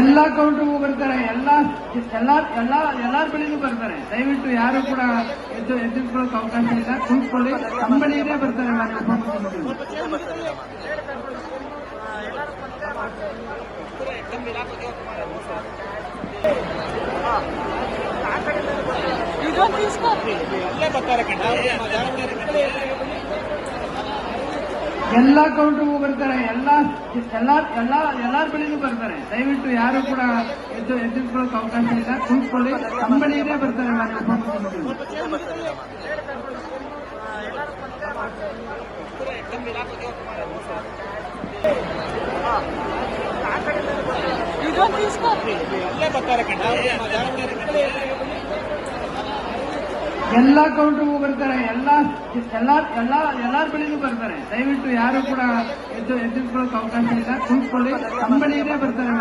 ಎಲ್ಲ ಕೌಂಟ್ರಿಗೂ ಬರ್ತಾರೆ, ಎಲ್ಲ ಎಲ್ಲ ಎಲ್ಲ ಎಲ್ಲಾರ ಬಳಿಗೂ ಬರ್ತಾರೆ. ದಯವಿಟ್ಟು ಯಾರು ಕೂಡ ಎದ್ದು, ಎದ್ದುಕೊಳ್ಳೋಕೆ ಅವಕಾಶ ಇಲ್ಲ. ಕೂತ್ಕೊಳ್ಳಿ. ನಮ್ಮ ಬರ್ತಾರೆ ಎಲ್ಲ ಕೌಂಟ್ರಿಗೂ ಬರ್ತಾರೆ, ಎಲ್ಲ ಎಲ್ಲ ಎಲ್ಲ ಎಲ್ಲಾರ ಬಳಿಗೂ ಬರ್ತಾರೆ. ದಯವಿಟ್ಟು ಯಾರು ಕೂಡ ಎದ್ದು ಎದ್ದಿಟ್ಕೊಳ್ಳೋಕೆ ಅವಕಾಶ ಇಲ್ಲ. ಕೂತ್ಕೊಳ್ಳಿ. ನಮ್ಮ ಬಳಿಗೆ ಬರ್ತಾರೆ ಇದೊಂದು ಎಲ್ಲ ಕೌಂಟ್ರಿಗೂ ಬರ್ತಾರೆ, ಎಲ್ಲ ಎಲ್ಲ ಎಲ್ಲ, ಎಲ್ಲಾರ ಬಳಿಗೂ ಬರ್ತಾರೆ. ದಯವಿಟ್ಟು ಯಾರು ಕೂಡ ಎದ್ದು ಎದ್ದಿಟ್ಕೊಳ್ಳೋಕೆ ಅವಕಾಶ ಇಲ್ಲ. ಕುಂತ್ಕೊಳ್ಳಿ. ನಮ್ಮ ಬರ್ತಾರೆ